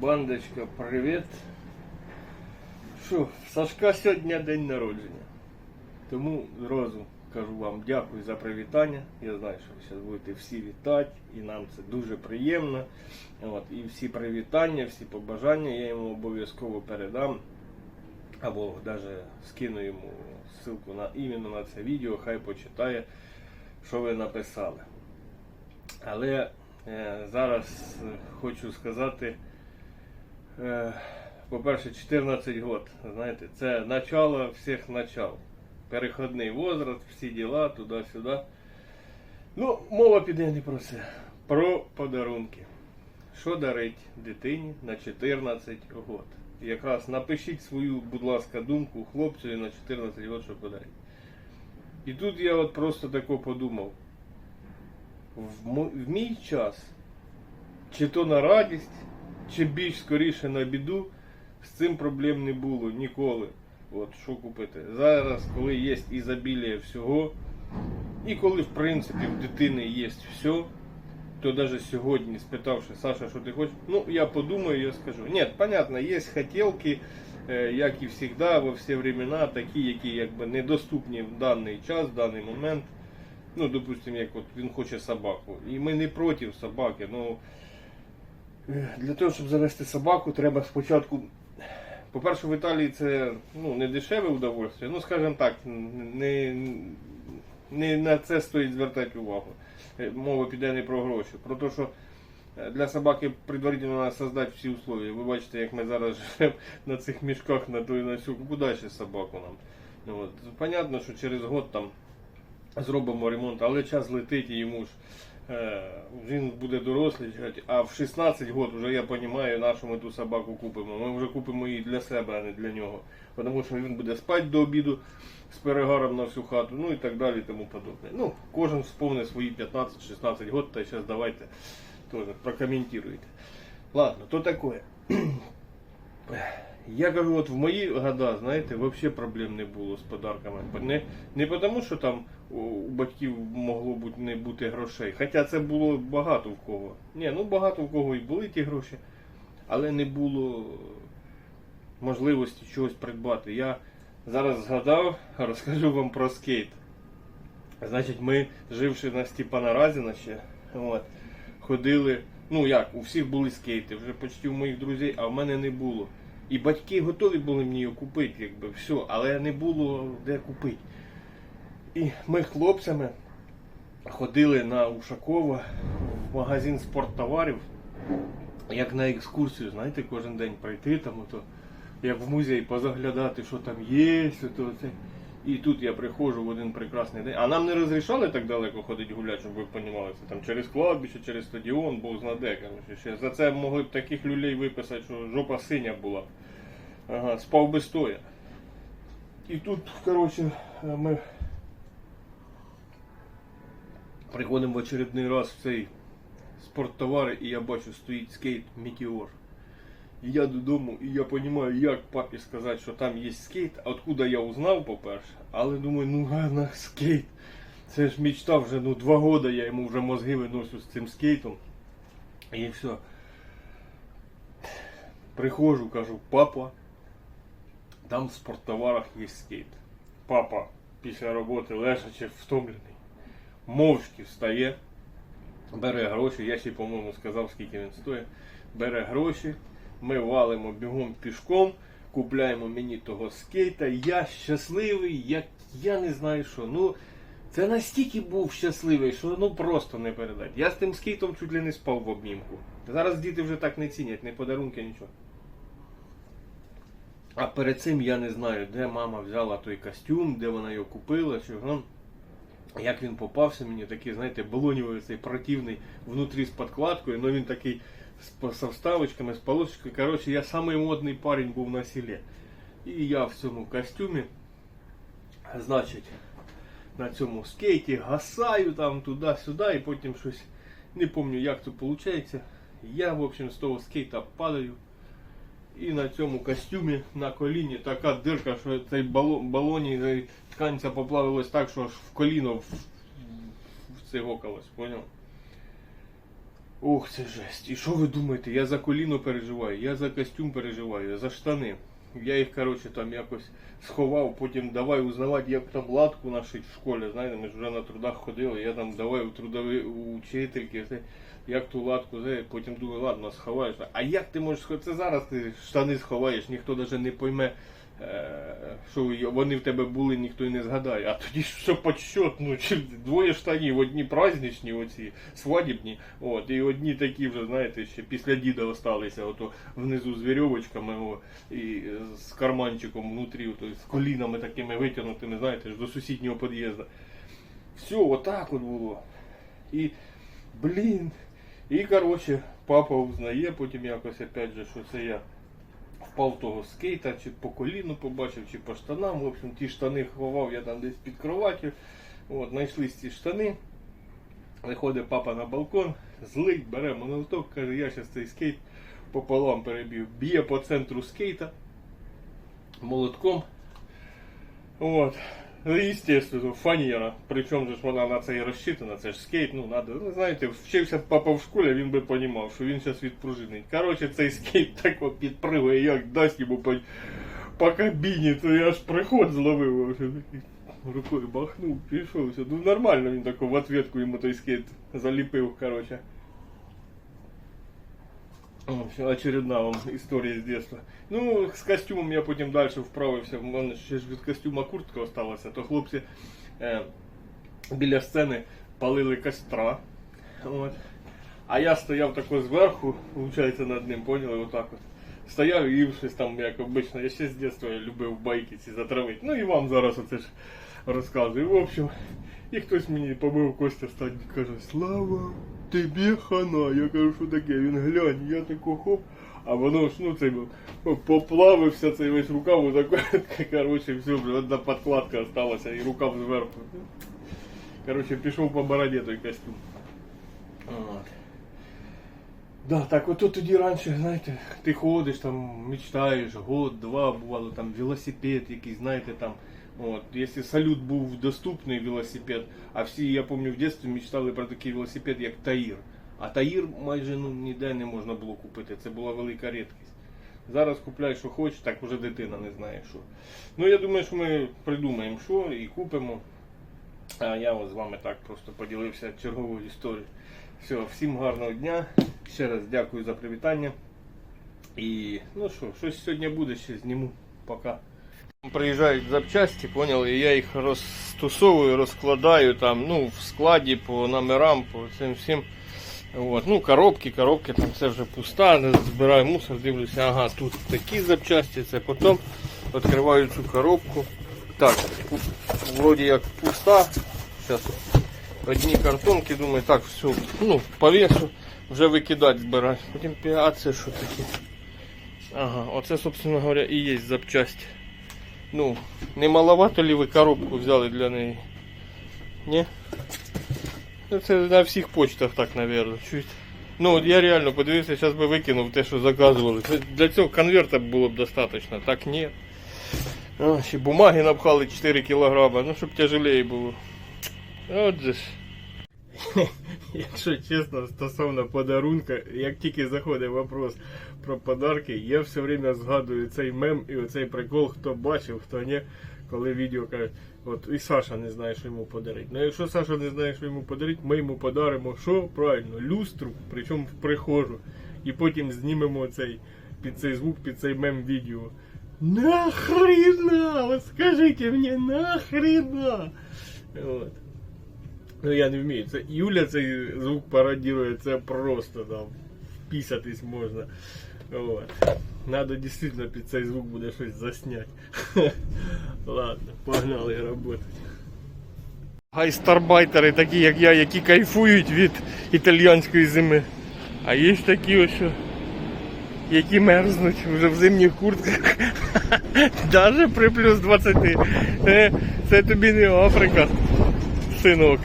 Бандочка, привіт. Що, Сашка сьогодні день народження. Тому зразу кажу вам дякую за привітання. Я знаю, що ви зараз будете всі вітати, і нам це дуже приємно. От, і всі привітання, всі побажання я йому обов'язково передам. Або навіть скину йому ссылку на іменно на це відео, хай почитає, що ви написали. Але е, зараз хочу сказати, по-перше, 14 год, знаєте, це начало всіх начал. Переходний возраст, всі діла, туди-сюди. Ну, мова піде не про це, про подарунки. Що дарить дитині на 14 год? Якраз напишіть свою, будь ласка, думку хлопцю на 14 год, що подарить. І тут я от просто тако подумав в, в мій час, чи то на радість, чи більш скоріше на біду, з цим проблем не було ніколи. От що купити. Зараз, коли є ізобілія всього, і коли в принципі в дитини є все, то навіть сьогодні, спитавши Саша, що ти хочеш, ну я подумаю, я скажу. Ні, понятно, є хотілки, е, як і завжди, во всі времена, такі, які якби недоступні в даний час, в даний момент. Ну, допустим, як от він хоче собаку. І ми не проти собаки. Ну, для того, щоб завести собаку, треба спочатку. По-перше, в Італії це ну, не дешеве удовольствие, ну, скажімо так, не, не на це стоїть звертати увагу. Е, Мова піде не про гроші. Про те, що е, для собаки предварительно треба создати всі условия. Ви бачите, як ми зараз живемо на цих мішках на і на сю. Куди ще собаку нам? Ну, що через год там зробимо ремонт, але час летить і йому ж е, він буде дорослий, а в 16 років вже я розумію, на що ми ту собаку купимо. Ми вже купимо її для себе, а не для нього. Тому що він буде спати до обіду з перегаром на всю хату, ну і так далі і тому подобне. Ну, кожен вспомне свої 15-16 років, та зараз давайте теж прокоментуйте. Ладно, то таке. Я кажу, от в мої года, знаєте, взагалі проблем не було з подарками. Не, не тому, що там у батьків могло бути не бути грошей. Хоча це було багато в кого. Ні, ну багато в кого і були ті гроші, але не було можливості чогось придбати. Я зараз згадав, розкажу вам про скейт. Значить, ми, живши на Степана Разіна ще, от, ходили. Ну як, у всіх були скейти, вже почти у моїх друзів, а в мене не було. І батьки готові були мені його купити, якби все, але не було де купити. І ми хлопцями ходили на Ушакова в магазин спорттоварів, як на екскурсію, знаєте, кожен день прийти там, ото, як в музей позаглядати, що там є, ото, це. І тут я приходжу в один прекрасний день. А нам не розрішали так далеко ходити гуляти, щоб ви розуміли, це там через кладбище, через стадіон, бог знаде. Ще за це могли б таких люлей виписати, що жопа синя була. Ага, спав би стоя. І тут, коротше, ми приходимо в очередний раз в цей спорттовари, і я бачу, стоїть скейт Метеор. Я додому, і я розумію, як папі сказати, що там є скейт, откуда я узнав, по-перше, але думаю, ну гарно, скейт. Це ж мечта вже ну, два роки я йому вже мозги виношу з цим скейтом. І все. Приходжу, кажу, папа, там в спорттоварах є скейт. Папа після роботи лежачи втомлений, мовчки встає, бере гроші, я ще, по-моєму, сказав, скільки він стоїть. Бере гроші, ми валимо бігом пішком, купляємо мені того скейта. Я щасливий, як я не знаю що. Ну, це настільки був щасливий, що ну просто не передати. Я з тим скейтом чуть ли не спав в обнімку. Зараз діти вже так не цінять, не подарунки, нічого. А перед цим я не знаю, де мама взяла той костюм, де вона його купила, чого. Як він попався мені, такий, знаєте, балонівий цей противний внутрі з подкладкою, але він такий со вставочками, з полосочкою. Коротше, я самий модний парень був на селі. І я в цьому костюмі, значить, на цьому скейті гасаю там туди-сюди, і потім щось не пам'ятаю, як це виходить. Я, в общем, з того скейта падаю. І на цьому костюмі на коліні така дирка, що цей балон, балоні тканця поплавилась так, що аж в коліно в, в це гокалось, поняв? Ох, це жесть. І що ви думаєте? Я за коліно переживаю, я за костюм переживаю, за штани. Я їх, коротше, там якось сховав, потім давай узнавати, як там латку нашить в школі. Знаєте, ми ж вже на трудах ходили, я там давай у трудові у вчительки, як ту латку, це, потім думаю, ладно, сховаєш. А як ти можеш сховати? Це зараз ти штани сховаєш, ніхто навіть не пойме, що вони в тебе були, ніхто і не згадає. А тоді все подсчет, ну двоє штанів, одні праздничні, оці свадібні, от, і одні такі вже, знаєте, ще після діда осталися, ото внизу з вірьовочками о, і з карманчиком внутрі, ото, з колінами такими витягнутими, знаєте, до сусіднього під'їзду. Все, отак от було. І, блін. І, коротше, папа узнає потім якось, опять же, що це я впав того скейта, чи по коліну побачив, чи по штанам. В общем, ті штани ховав я там десь під кроваттю. От, знайшлись ці штани. Виходить папа на балкон, злий, бере моноток, каже, я зараз цей скейт пополам переб'ю. Б'є по центру скейта молотком. От. Ну, естественно, фанера. Причому ж вона на це і розчитана, це ж скейт, ну надо. Ну, знаєте, вчився папа в школі, він би понімав, що він зараз відпружинить. Коротше, цей скейт так от підпригує, як дасть йому по, по кабіні, то я аж приход зловив. в такий Рукою бахнув, пішов. Ну нормально він тако в ответку йому той скейт заліпив, коротше. Все, очередна вам історія з дитинства. Ну, з костюмом я потім далі вправився. У мене ще ж костюма куртка осталася, то хлопці е, біля сцени палили костра. От. А я стояв тако зверху, виходить, над ним, поняли, отак от. Стояв і щось там, як обично. Я ще з дитинства любив байки ці затравити. Ну і вам зараз оце ж розказую. В общем, і хтось мені побив Костя стать, каже, Слава, тобі хана. Я кажу, що таке? Він глянь, я тако хоп. А воно ж, ну цей поплавився цей весь рукав, отако, коротше, все, вже одна подкладка осталася і рукав зверху. Коротше, пішов по бороді той костюм. От. Да, так ото тоді раніше, знаєте, ти ходиш там, мечтаєш, год, два, бувало там велосипед якийсь, знаєте, там. От, якщо салют був доступний велосипед, а всі, я пам'ятаю, в дитинстві мечтали про такий велосипед, як Таїр. А Таїр майже ну, ніде не можна було купити, це була велика рідкість. Зараз купляй, що хочеш, так уже дитина не знає що. Ну я думаю, що ми придумаємо що і купимо. А я з вами так просто поділився черговою історією. Все, всім гарного дня. Ще раз дякую за привітання. І ну що, щось сьогодні буде, ще зніму. Пока. Приїжджають запчасті, поняли, і я їх розстосовую, розкладаю там, ну, в складі по номерам, по цим всім. От. Ну, коробки, коробки, там це вже пуста, збираю мусор, дивлюся, ага, тут такі запчасті, це потім відкриваю цю коробку. Так, вроді як пуста. Зараз одні картонки, думаю, так, все, ну, повесу, вже викидати збираю. Потім а це що таке? Ага, оце, собственно говоря, і є запчасті. Ну, не маловато ли ви коробку взяли для неї? Ні? Ну, Це на всіх почтах так, мабуть. Чуть. Ну, я реально подивився, зараз би викинув те, що заказували. Для цього конверта було б достатньо. Так ні. Ще бумаги напхали 4 кілограма, ну щоб тяжелее було. От же ж. Якщо чесно, стосовно подарунка, як тільки заходить вопрос про подарки, я все время згадую цей мем і оцей прикол, хто бачив, хто ні, коли відео кажуть, от і Саша не знає, що йому подарити. Ну якщо Саша не знає, що йому подарити, ми йому подаримо що? Правильно, люстру, причому в прихожу. І потім знімемо цей під цей звук, під цей мем відео. Нахрена! Вот скажите мне, нахрена! Ну я не вмію. Це Юля цей звук пародірує, це просто там вписатись можна. От. Надо дійсно під цей звук буде щось засняти. Ладно, погнали працювати. Гайстарбайтери такі, як я, які кайфують від італійської зими. А є такі ось, які мерзнуть вже в зимніх куртках. Навіть при плюс 20. Е, Це тобі не Африка, синок.